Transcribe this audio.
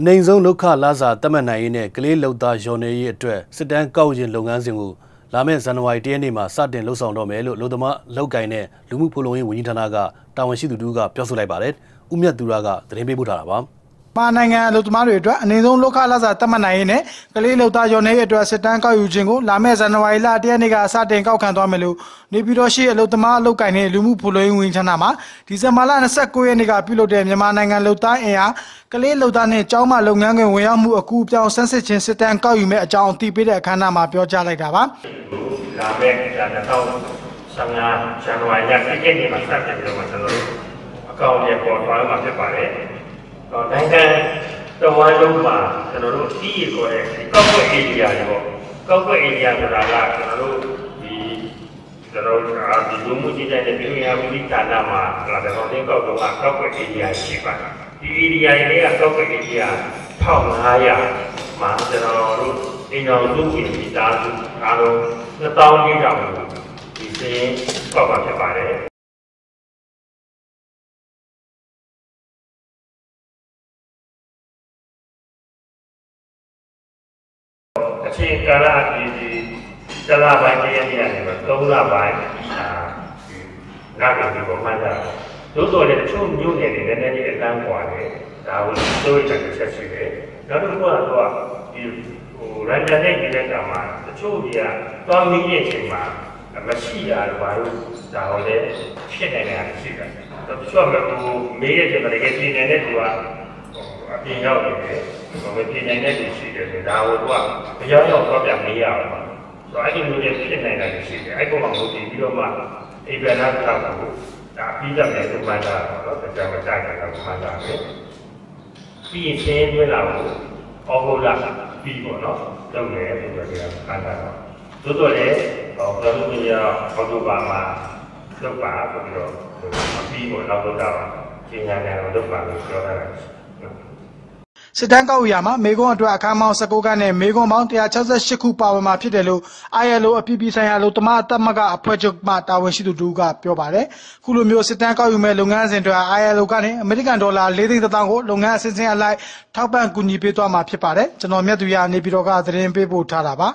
အနေဆုံးလောက်ခလာစာတတ်မှတ်နိုင်ရေးနဲ့ကလေးလုံသားရော်နေရေးအတွက်စစ်တမ်းကောက်ရင်လုပ်ငန်းစဉ်ကိုလာမယ့်ဇန်နဝါရီ၁ရက်နေ့မှာစတင်လှုပ်ဆောင်တော့မယ်လို့လူသမားလောက်ကင်နဲ့လူမှုဖူလုံရေးဝန်ကြီးဌာနကတာဝန်ရှိသူတို့ကပြောဆိုလိုက်ပါတယ်။ဦးမြတ်သူရကသတင်းပေးပို့ထားတာပါ။ မာနိုင်ငံအလုပ်သမားတွေအတွက်အနေဆုံးလောက်ခလာစာတတ်မှတ်နိုင်ရေးနဲ့ကလေးလောက်သားရော်နေရေးအတွက်စစ်တမ်းကောက်ယူခြင်းကိုလာမယ့်ဇန်နဝါရီလ၁ရက်နေ့ကစတင်ကောက်ခံသွားမယ်လို့နေပြည်တော်ရှိအလုပ်သမားအလုပ်ကိုင်နဲ့လူမှုဖူလုံရေးဝန်ကြီးဌာနမှဒီဇင်ဘာလ29ရက်နေ့ကပြုလုပ်တဲ့မြန်မာနိုင်ငံလုံသားအင်အားကလေးလုံသားနဲ့ကျောင်းမလုပ်ငန်းခွင်ဝင်ရောက်မှုအကူအပြောင်းဆန်းစစ်ခြင်းစစ်တမ်းကောက်ယူမဲ့အကြောင်းအသိပေးတဲ့အခမ်းအနားမှာပြောကြားလိုက်တာပါလာမယ့်ဒါ2015ဇန်နဝါရီလ1ရက်နေ့မှာစတင်ပြီးတော့ကျွန်တော်တို့အကောင့်တွေပေါ်သွားမှာဖြစ်ပါတယ်။တော့ နိုင်ငံတော်ဝန်လုံးမှာကျွန်တော်တို့အီးရီကိုတဲ့ကောက်ွက်အေရီယာတွေပေါ့။ကောက်ွက်အေရီယာဆိုတာကကျွန်တော်တို့ဒီကျွန်တော်တို့အာဒီလူမှုကြီးတဲ့ပြည်သူ့ရာဝီဌာနမှာလာတဲ့တော့ကောက်တော့ကောက်ွက်အေရီယာရှိပါတယ်။ဒီအေရီယာတွေကကောက်ွက်အေရီယာ1500မှာကျွန်တော်တို့အင်တော်စုဝင်မိသားစုအားလုံး2400ကျော်ဒီစင်းကောက်ပါဖြစ်ပါတယ် ချိန်ကာလဒီဒီတလပိုင်းတရက်တရက်နေမှာ၃လပိုင်းအာနာမည်ဒီပေါ်မှာဒါတို့တော်လည်းတချို့မြို့နယ်တွေနည်းနည်းလေးအတန်းပွာတယ်ဒါကိုစိုးရိမ်ချက်တစ်ချက်ရှိတယ်နောက်တစ်ခုကတော့ဒီဟိုရန်တန်နဲ့ဒီလက်ကမှာတချို့တွေကတောင်းမိတဲ့အချိန်မှာမရှိတာတို့ဘာလို့ဒါတော့လည်းဖြစ်နေတာရှိတာတချို့ကဟိုမေးရတဲ့တကယ်ပြင်နေတဲ့သူက ပြင်ရောက်နေတယ်ဟိုမပြင်နေတဲ့သူရှိတယ်ဒါဟိုကမရောက်ရောက်တော့ပြန်မေးရအောင်ပါဆိုအဲ့ဒီလိုနဲ့ဖြစ်နေတာရှိတယ်အဲ့ပုံမှာမဟုတ်ပြီးတော့မှအိဗနာထောက်ကိုဒါပြီးတယ်လို့မှတ်တာတော့တရားမတိုက်တာကိုမှတ်တာပဲပြီးရင်ချင်းတွဲလာကိုအောက်ဟုတ်လားပြီးပေါ့နော်လုပ်နေတယ်ဆိုတော့ဒီကမှတ်တာတော့သို့တော်လည်းဟောဘယ်လိုမျိုးအောက်တိုဘာမှာလုပ်ပါဆိုပြီးတော့ပြီးပေါ့နောက်တော့တော့ကျင်းညာတယ်လုပ်ပါလို့ပြောတာ စစ်တမ်းကောက်ယူရမှာမေကွန်းအတွက်အခန်းပေါင်း19ခန်းနဲ့မေကွန်းပေါင်း168ခုပါဝင်မှာဖြစ်တယ်လို့ ILO အပြည်ပြည်ဆိုင်ရာအလုပ်သမားတပ်မကအဖွဲ့ချုပ်မှတာဝန်ရှိသူတူကပြောပါတယ်။ခုလိုမျိုးစစ်တမ်းကောက်ယူမဲ့လုပ်ငန်းစဉ်တွေ ILO ကနေအမေရိကန်ဒေါ်လာ၄သိန်းတောင်ကိုလုပ်ငန်းအစဉ်စဉ်အလိုက်ထောက်ပံ့ကူညီပေးသွားမှာဖြစ်ပါတယ်။ကျွန်တော်မြတ်သူရနေပြည်တော်ကသတင်းပေးပို့ထားတာပါ